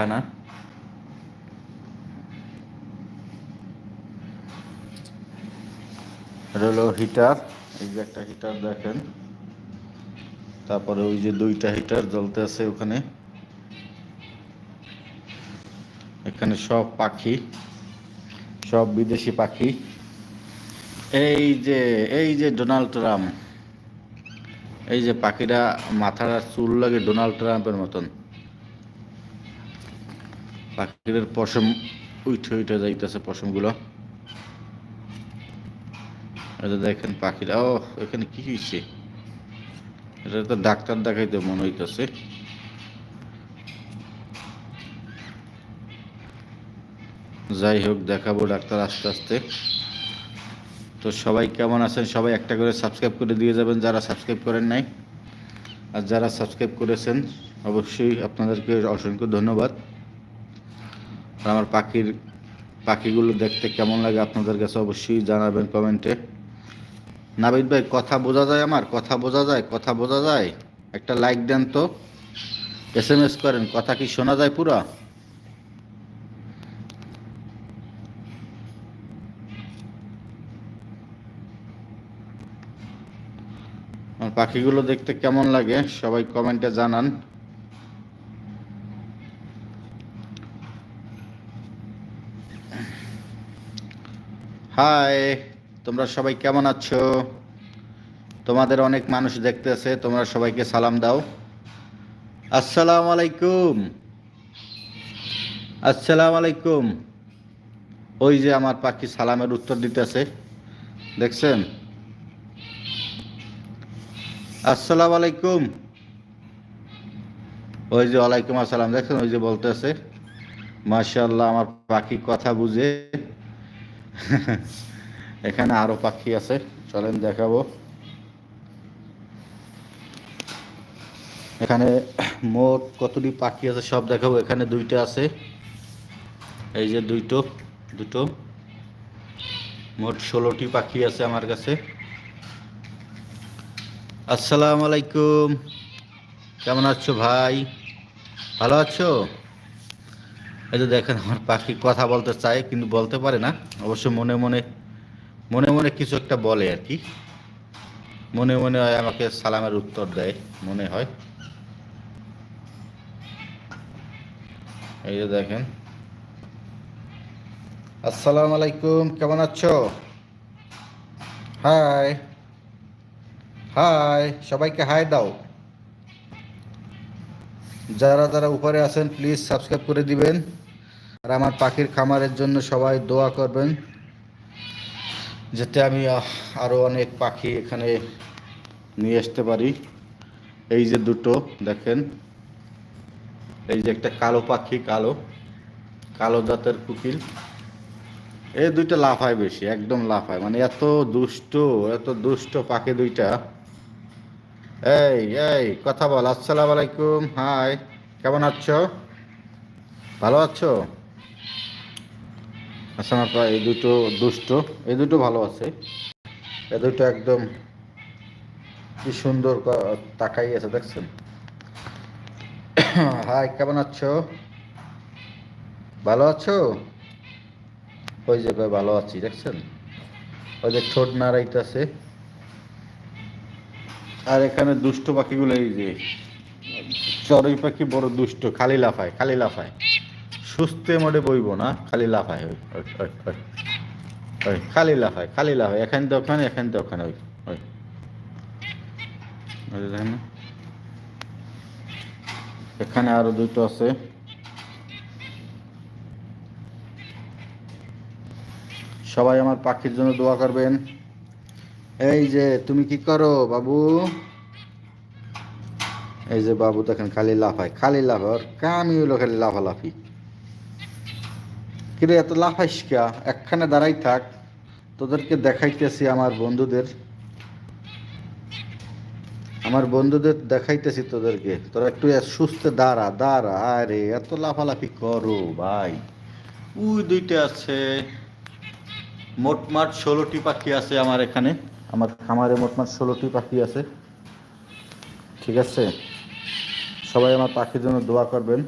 খানা। এটা হলো হিটার, এই যে একটা হিটার দেখেন। তারপরে ওই যে দুইটা হিটার জ্বলতে আছে ওখানে। এখানে সব পাখি, সব বিদেশি পাখি। এই যে এই যে ডোনাল্ড ট্রাম্প, এই যে পাখিরা মাথার চুল লাগে ডোনাল্ড ট্রাম্পের মতন। পাখিদের পশম উঠে উঠে যাইতেছে পশমগুলো। এটা দেখেন পাখিরা, ও, এখানে কি হয়েছে এটা তো ডাক্তার দেখাইতে মনে হইতেছে। যাই হোক, দেখাবো ডাক্তার আস্তে আস্তে। তো সবাই কেমন আছেন? সবাই একটা করে সাবস্ক্রাইব করে দিয়ে যাবেন যারা সাবস্ক্রাইব করেন নাই। আর যারা সাবস্ক্রাইব করেছেন, অবশ্যই আপনাদেরকে অসংখ্য ধন্যবাদ। আমার পাখির, পাখিগুলো দেখতে কেমন লাগে আপনাদের কাছে অবশ্যই জানাবেন কমেন্টে। নাবিদ ভাই, কথা বোঝা যায় আমার? কথা বোঝা যায়, কথা বোঝা যায়। একটা লাইক দেন তো। এস এম এস করেন, কথা কি শোনা যায় পুরা? পাখিগুলো দেখতে কেমন লাগে? সবাই কমেন্টে জানান। হাই তোমরা সবাই কেমন আছো? তোমাদের অনেক মানুষ দেখতেছে, তোমরা সবাইকে সালাম দাও। আসসালাম আলাইকুম। আসসালামু আলাইকুম। ওই যে আমার পাখি সালামের উত্তর দিতেছে, দেখছেন? আসসালামু আলাইকুম। ওই যে ওয়ালাইকুম আসসালাম, দেখছেন? ওই যে বলতেছে মাশাল্লাহ আমার পাখি কথা বুঝে এখানে আরও পাখি আছে, চলেন দেখাবো। এখানে মোট কতটি পাখি আছে সব দেখাবো, এখানে দুইটা আছে। এই যে দুইটো, দুটো। মোট ষোলোটি পাখি আছে আমার কাছে। আসসালামু আলাইকুম। কেমন আছো ভাই? ভালো আছো? এই যে দেখেন, আমার পাখি কথা বলতে চায়, কিন্তু বলতে পারে না। অবশ্য মনে মনে মনে মনে কিছু একটা বলে আর কি। মনে মনে হয় আমাকে সালামের উত্তর দেয়, মনে হয়। এই যে দেখেন। আসসালামু আলাইকুম, কেমন আছো? হাই। হাই, সবাইকে হাই দাও। যারা যারা উপরে আছেন প্লিজ সাবস্ক্রাইব করে দিবেন। আর আমার পাখির খামারের জন্য সবাই দোয়া করবেন, যাতে আমি আরও অনেক পাখি এখানে নিয়ে আসতে পারি। এই যে দুটো, দেখেন। এই যে একটা কালো পাখি, কালো কালো জাতের কুকিল। এই দুইটা লাফায় বেশি, একদম লাফায়। মানে এত দুষ্ট এত দুষ্ট পাখি দুইটা। এই এই, কথা বল, আসসালামু আলাইকুম, হাই, কেমন আছো? ভালো আছো? আচ্ছা এই দুটো দুষ্ট, এই দুটো ভালো আছে। এ দুটো একদম কি সুন্দর তাকাই আছে, দেখছেন? হাই, কেমন আছো? ভালো আছো? ওই যে, ভালো আছি, দেখছেন? ওই যে ঠোঁট নাড়াইতেছে। আর এখানে দুষ্ট পাখিগুলো এই যে, চড়ুই পাখি বড় দুষ্ট, খালি লাফায় খালি লাফায়। সুস্থে মোটে বইব না, খালি লাফায়, ওই ওই খালি লাফায় খালি লাফায়, এখান তো ওখানে, এখান তো ওখানে, ওই ওই? এখানে আরও দুটো আছে। সবাই আমার পাখির জন্য দোয়া করবেন। এই যে, তুমি কি করো, বাবু? এই যে, বাবু দেখেন, খালি লাফায় খালি লাফায়, ওর কামই হলো খালি লাফালাফি। কিরে, এত লাফাইস কা? একখানে দাঁড়াই থাক, তোদেরকে দেখাইতেছি আমার বন্ধুদের। আমার বন্ধুদের দেখাইতেছি তোদেরকে। তোরা একটু সুস্থ দাঁড়া দাঁড়া, আরে, এত লাফালাফি করো, ভাই। উই দুইটা আছে, মোটমাট ষোলোটি পাখি আছে আমার এখানে। আমার খামারে মোটমাট ষোলোটি পাখি আছে। ঠিক আছে? সবাই আমার পাখির জন্য দোয়া করবেন।